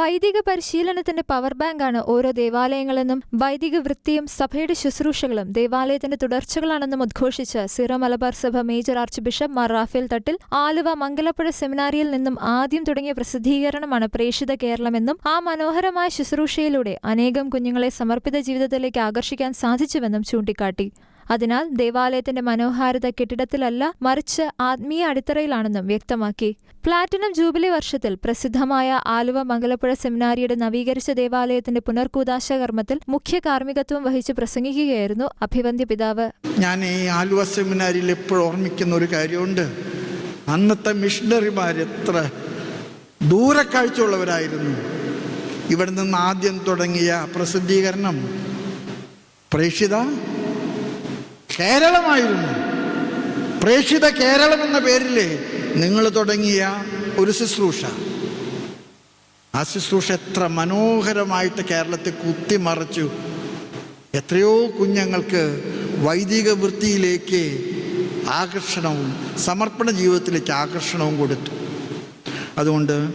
വൈദിക പരിശീലനത്തിന്റെ പവർ ബാങ്കാണ് ഓരോ ദേവാലയങ്ങളെന്നും വൈദിക വൃത്തിയും സഭയുടെ ശുശ്രൂഷകളും ദേവാലയത്തിന്റെ തുടർച്ചകളാണെന്നും ഉദ്ഘോഷിച്ച് Syro Malabar Sabha major archbishop Mar Raphael Thattil Aluva Mangalapuzha സെമിനാരിയിൽ നിന്നും ആദ്യം തുടങ്ങിയ പ്രസിദ്ധീകരണമാണ് പ്രേഷിത കേരളമെന്നും ആ മനോഹരമായ ശുശ്രൂഷയിലൂടെ അനേകം കുഞ്ഞുങ്ങളെ സമർപ്പിത ജീവിതത്തിലേക്ക് ആകർഷിക്കാൻ സാധിച്ചുവെന്നും ചൂണ്ടിക്കാട്ടി. അതിനാൽ ദേവാലയത്തിന്റെ മനോഹാരിത കെട്ടിടത്തിലല്ല മറിച്ച് ആത്മീയ അടിത്തറയിലാണെന്നും വ്യക്തമാക്കി. പ്ലാറ്റിനം ജൂബിലി വർഷത്തിൽ പ്രസിദ്ധമായ ആലുവ മംഗലപ്പുഴ സെമിനാരിയുടെ നവീകരിച്ച ദേവാലയത്തിന്റെ പുനർകൂതാശ കർമ്മത്തിൽ മുഖ്യ കാർമ്മികത്വം വഹിച്ച് പ്രസംഗിക്കുകയായിരുന്നു അഭിവന്ദ്യ പിതാവ്. ഞാൻ ഈ ആലുവ സെമിനാരിയിൽ എപ്പോഴും ഓർമ്മിക്കുന്ന ഒരു കാര്യമുണ്ട്. അന്നത്തെ മിഷണറിമാർ എത്ര ദൂരക്കാഴ്ചയുള്ളവരായിരുന്നു. ഇവിടെ നിന്ന് ആദ്യം തുടങ്ങിയ പ്രസിദ്ധീകരണം പ്രേക്ഷിത കേരളമായിരുന്നു. പ്രേക്ഷിത കേരളം എന്ന പേരിൽ നിങ്ങൾ തുടങ്ങിയ ഒരു ശുശ്രൂഷ. ആ ശുശ്രൂഷ എത്ര മനോഹരമായിട്ട് കേരളത്തെ കുത്തിമറച്ചു. എത്രയോ കുഞ്ഞുങ്ങൾക്ക് വൈദിക വൃത്തിയിലേക്ക് ആകർഷണവും സമർപ്പണ ജീവിതത്തിലേക്ക് ആകർഷണവും കൊടുത്തു. അതുകൊണ്ട്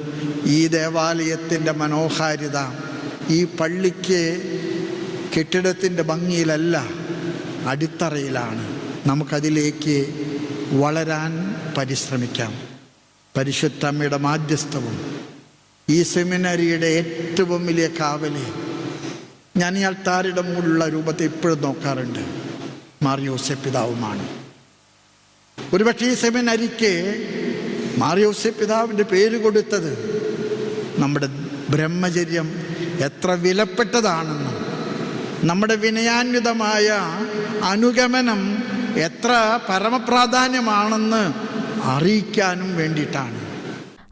ഈ ദേവാലയത്തിന്റെ മനോഹാരിത ഈ പള്ളിക്ക് കെട്ടിടത്തിന്റെ ഭംഗിയിലല്ല. അടിത്തറയിലാണ്. നമുക്കതിലേക്ക് വളരാൻ പരിശ്രമിക്കാം. പരിശുദ്ധമ്മയുടെ മാധ്യസ്ഥവും ഈ സെമിനറിയുടെ ഏറ്റവും വലിയ കാവലി ഞാൻ ഈ അൾത്താരുടെ മുകളിലുള്ള രൂപത്തെ ഇപ്പോഴും നോക്കാറുണ്ട്. മാറിയോസെ പിതാവുമാണ്. ഒരുപക്ഷെ ഈ സെമിനരിക്ക് മാറിയോസെ പിതാവിന്റെ പേര് കൊടുത്തത് നമ്മുടെ ബ്രഹ്മചര്യം എത്ര വിലപ്പെട്ടതാണെന്നും നമ്മുടെ വിനയാന്വിതമായ അനുഗമനം എത്ര പരമപ്രാധാന്യമാണെന്ന് അറിയിക്കാനും വേണ്ടിയിട്ടാണ്.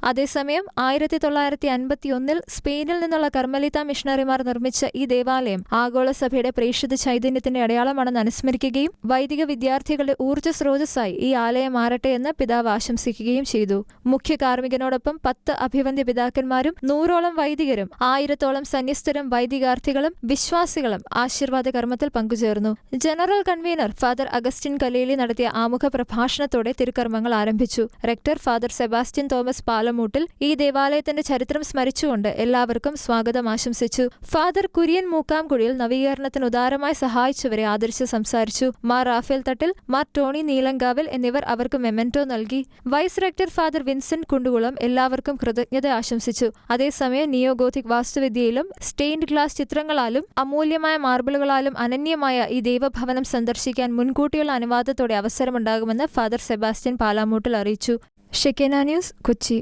അതേസമയം ആയിരത്തി തൊള്ളായിരത്തി അൻപത്തി ഒന്നിൽ സ്പെയിനിൽ നിന്നുള്ള കർമ്മലിത മിഷണറിമാർ നിർമ്മിച്ച ഈ ദേവാലയം ആഗോള സഭയുടെ പ്രേക്ഷിത ചൈതന്യത്തിന്റെ അടയാളമാണെന്ന് അനുസ്മരിക്കുകയും വൈദിക വിദ്യാർത്ഥികളുടെ ഊർജ സ്രോതസ്സായി ഈ ആലയം മാറട്ടെ എന്ന് പിതാവ് ആശംസിക്കുകയും ചെയ്തു. മുഖ്യ കാർമ്മികനോടൊപ്പം പത്ത് അഭിവന്ദ്യ പിതാക്കന്മാരും നൂറോളം വൈദികരും ആയിരത്തോളം സന്യസ്തരും വൈദികാർത്ഥികളും വിശ്വാസികളും ആശീർവാദ കർമ്മത്തിൽ പങ്കുചേർന്നു. General convener father Augustine Kaleli നടത്തിയ ആമുഖ പ്രഭാഷണത്തോടെ തിരുക്കർമ്മങ്ങൾ ആരംഭിച്ചു. റെക്ടർ ഫാദർ സെബാസ്റ്റ്യൻ തോമസ് പാലമൂട്ടിൽ ഈ ദേവാലയത്തിന്റെ ചരിത്രം സ്മരിച്ചുകൊണ്ട് എല്ലാവർക്കും സ്വാഗതം ആശംസിച്ചു. ഫാദർ കുര്യൻ മൂക്കാംകുഴിയിൽ നവീകരണത്തിന് ഉദാരമായി സഹായിച്ചവരെ ആദരിച്ച് സംസാരിച്ചു. മാർ റാഫേൽ തട്ടിൽ മാർ ടോണി നീലങ്കാവിൽ എന്നിവർ അവർക്ക് മെമെന്റോ നൽകി. Vice rector father Vincent Kundukulam എല്ലാവർക്കും കൃതജ്ഞത ആശംസിച്ചു. അതേസമയം നിയോഗോഥിക് വാസ്തുവിദ്യയിലും സ്റ്റെയിൻഡ് ഗ്ലാസ് ചിത്രങ്ങളാലും അമൂല്യമായ മാർബിളുകളാലും അനന്യമായ ഈ ദൈവഭവനം സന്ദർശിക്കാൻ മുൻകൂട്ടിയുള്ള അനുവാദത്തോടെ അവസരമുണ്ടാകുമെന്ന് ഫാദർ സെബാസ്റ്റ്യൻ പാലാമൂട്ടിൽ അറിയിച്ചു. ഷെക്കേന ന്യൂസ് കൊച്ചി.